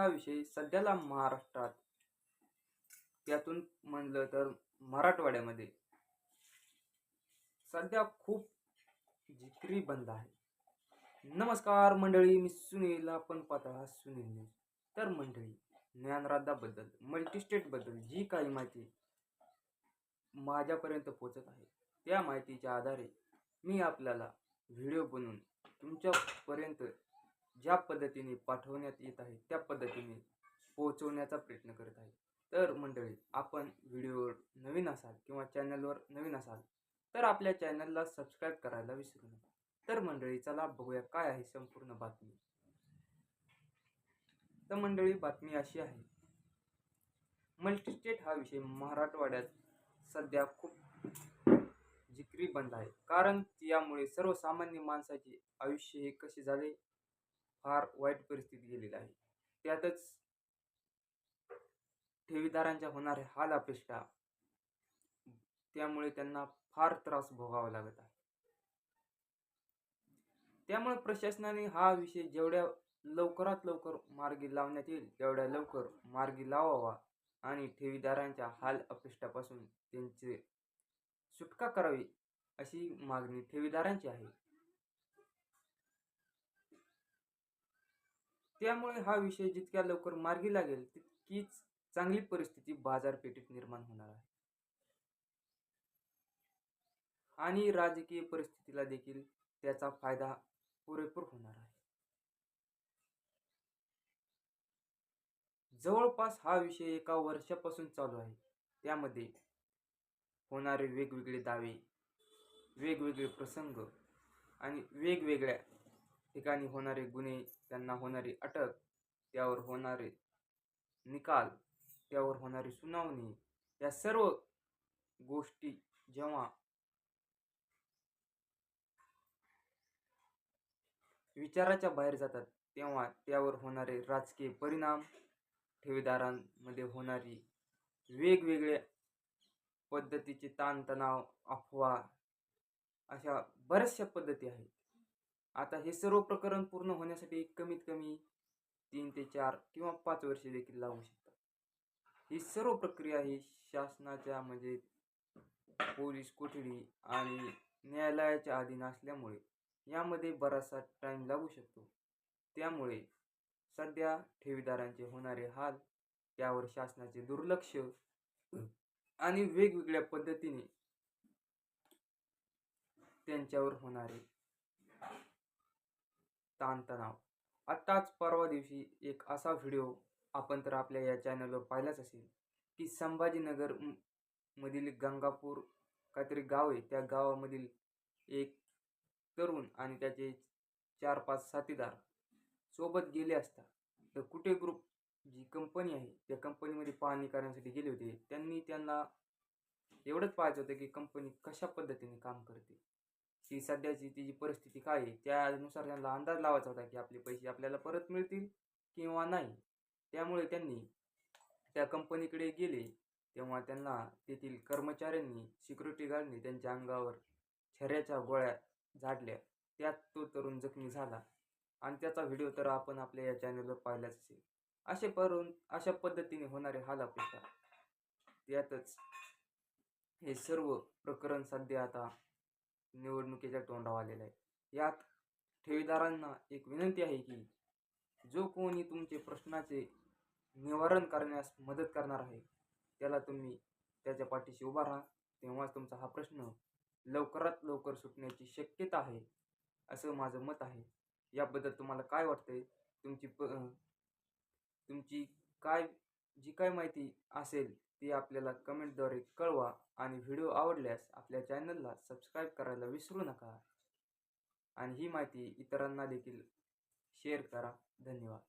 हा विषय सध्याला महाराष्ट्रात त्यातून म्हणलं तर मराठवाड्यामध्ये सध्या खूप जिक्री बंद आहे. नमस्कार मंडळी मी सुनील आपण पाहता सुनील तर मंडळी ज्ञानराधाबद्दल मल्टीस्टेटबद्दल जी काही माहिती माझ्यापर्यंत पोचत आहे त्या माहितीच्या आधारे मी आपल्याला व्हिडिओ बनवून तुमच्यापर्यंत ज्या पद्धतीने पाठवण्यात येत आहे त्या पद्धतीने पोहोचवण्याचा प्रयत्न करत आहे. तर मंडळी आपण व्हिडिओवर नवीन असाल किंवा चॅनलवर नवीन असाल तर आपल्या चॅनलला सबस्क्राईब करायला विसरू नका. तर मंडळी चला बघूया काय आहे संपूर्ण बातमी. तर मंडळी बातमी अशी आहे. मल्टीस्टेट हा विषय मराठवाड्यात सध्या खूप जिक्री बनला आहे. कारण यामुळे सर्वसामान्य माणसाचे आयुष्य हे कसे झाले? फार वाईट परिस्थिती गेलेली आहे. त्यातच ठेवीदारांच्या होणाऱ्या हाल अपेक्षा त्यामुळे त्यांना फार त्रास भोगावा लागत आहे. त्यामुळे प्रशासनाने हा विषय जेवढ्या लवकरात लवकर मार्गी लावण्यात येईल तेवढ्या लवकर मार्गी लावावा आणि ठेवीदारांच्या हाल अपेष्टापासून त्यांचे सुटका करावी अशी मागणी ठेवीदारांची आहे. त्यामुळे हा विषय जितक्या लवकर मार्गी लागेल तितकीच चांगली परिस्थिती बाजारपेठेत निर्माण होणार आहे. आणि राजकीय परिस्थितीला देखील त्याचा फायदा पुरेपूर होणार आहे. जवळपास हा विषय एका वर्षापासून चालू आहे. त्यामध्ये होणारे वेगवेगळे दावे वेगवेगळे प्रसंग आणि वेगवेगळ्या ठिकाणी होणारे गुन्हे त्यांना होणारी अटक त्यावर होणारे निकाल त्यावर होणारी सुनावणी या सर्व गोष्टी जेव्हा विचाराच्या बाहेर जातात तेव्हा त्यावर होणारे राजकीय परिणाम ठेवीदारांमध्ये होणारी वेगवेगळ्या पद्धतीचे ताणतणाव अफवा अशा बऱ्याचशा पद्धती आहेत. आता हे सर्व प्रकरण पूर्ण होण्यासाठी कमीत कमी तीन ते चार किंवा पाच वर्षे देखील लागू शकतात. ही सर्व प्रक्रिया ही शासनाच्या म्हणजे पोलीस कोठडी आणि न्यायालयाच्या अधीन असल्यामुळे यामध्ये बराचसा टाईम लागू शकतो. त्यामुळे सध्या ठेवीदारांचे होणारे हाल त्यावर शासनाचे दुर्लक्ष आणि वेगवेगळ्या पद्धतीने त्यांच्यावर होणारे ताणतणाव. आत्ताच परवा दिवशी एक असा व्हिडिओ आपण तर आपल्या या चॅनलवर पाहिलाच असेल की संभाजीनगर मधील गंगापूर काहीतरी गाव आहे. त्या गावामधील एक तरुण आणि त्याचे चार पाच साथीदार सोबत गेले असता. तर कुठे ग्रुप जी कंपनी आहे त्या कंपनीमध्ये पाहणी करण्यासाठी गेले होते. त्यांनी त्यांना एवढंच पाहायचं होतं की कंपनी कशा पद्धतीने काम करते. ती सध्याची तिची परिस्थिती काय आहे त्यानुसार त्यांना अंदाज लावायचा होता की आपले पैसे आपल्याला परत मिळतील किंवा नाही. त्यामुळे त्यांनी त्या कंपनीकडे गेले. तेव्हा त्यांना तेथील कर्मचाऱ्यांनी सिक्युरिटी गार्डने त्यांच्या अंगावर छऱ्याच्या गोळ्या झाडल्या. त्यात तो तरुण जखमी झाला. आणि त्याचा व्हिडिओ तर आपण आपल्या या चॅनलवर पाहिलाच असेल. असे करून अशा पद्धतीने होणारे हाल अपेक्षा त्यातच हे सर्व प्रकरण सध्या आता निवडणुकीच्या तोंडावर आलेला आहे. यात ठेवीदारांना एक विनंती आहे की जो कोणी तुमचे प्रश्नाचे निवारण करण्यास मदत करणार आहे त्याला तुम्ही त्याच्या पाठीशी उभा राहा. तेव्हाच तुमचा हा प्रश्न लवकरात लवकर सुटण्याची शक्यता आहे असं माझं मत आहे. याबद्दल तुम्हाला काय वाटतंय? तुमची प तुमची काय जी काय माहिती असेल ती आपल्याला कमेंटद्वारे कळवा आणि व्हिडिओ आवडल्यास आपल्या चॅनलला सबस्क्राईब करायला विसरू नका. आणि ही माहिती इतरांना देखील शेअर करा. धन्यवाद.